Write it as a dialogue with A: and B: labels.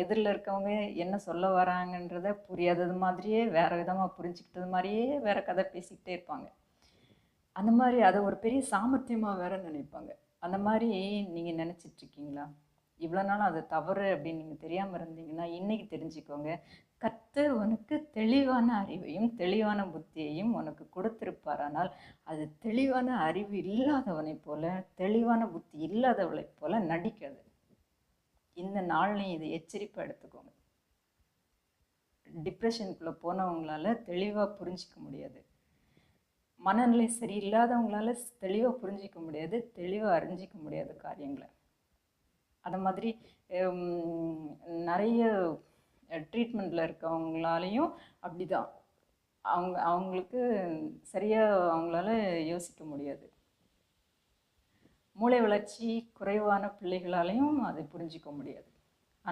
A: எதிரில் இருக்கவங்க என்ன சொல்ல வராங்கன்றத புரியாதது மாதிரியே வேறு விதமாக புரிஞ்சுக்கிட்டது மாதிரியே வேறு கதை பேசிக்கிட்டே இருப்பாங்க. அந்த மாதிரி அதை ஒரு பெரிய சாமர்த்தியமாக வேற நினைப்பாங்க. அந்த மாதிரி நீங்கள் நினச்சிட்ருக்கீங்களா? இவ்வளோ நாள் அது தவறு அப்படின்னு நீங்கள் தெரியாமல் இருந்தீங்கன்னா இன்றைக்கி தெரிஞ்சுக்கோங்க. கர்த்தர் உனக்கு தெளிவான அறிவையும் தெளிவான புத்தியையும் உனக்கு கொடுத்திருப்பாரானால் அது தெளிவான அறிவு இல்லாதவனைப் போல தெளிவான புத்தி இல்லாதவளைப் போல நடிக்காது. இந்த நாள்லையும் இதை எச்சரிப்பாக எடுத்துக்கோங்க. டிப்ரெஷனுக்குள்ளே போனவங்களால தெளிவாக புரிஞ்சிக்க முடியாது. மனநிலை சரியில்லாதவங்களால தெளிவாக புரிஞ்சிக்க முடியாது தெளிவாக அறிஞ்சிக்க முடியாது காரியங்களை. அது மாதிரி நிறைய ட்ரீட்மெண்ட்டில் இருக்கவங்களாலையும் அப்படி தான் அவங்க அவங்களுக்கு சரியாக அவங்களால யோசிக்க முடியும் மூளை வளர்ச்சி குறைவான பிள்ளைகளாலையும் அதை புரிஞ்சிக்க முடியாது.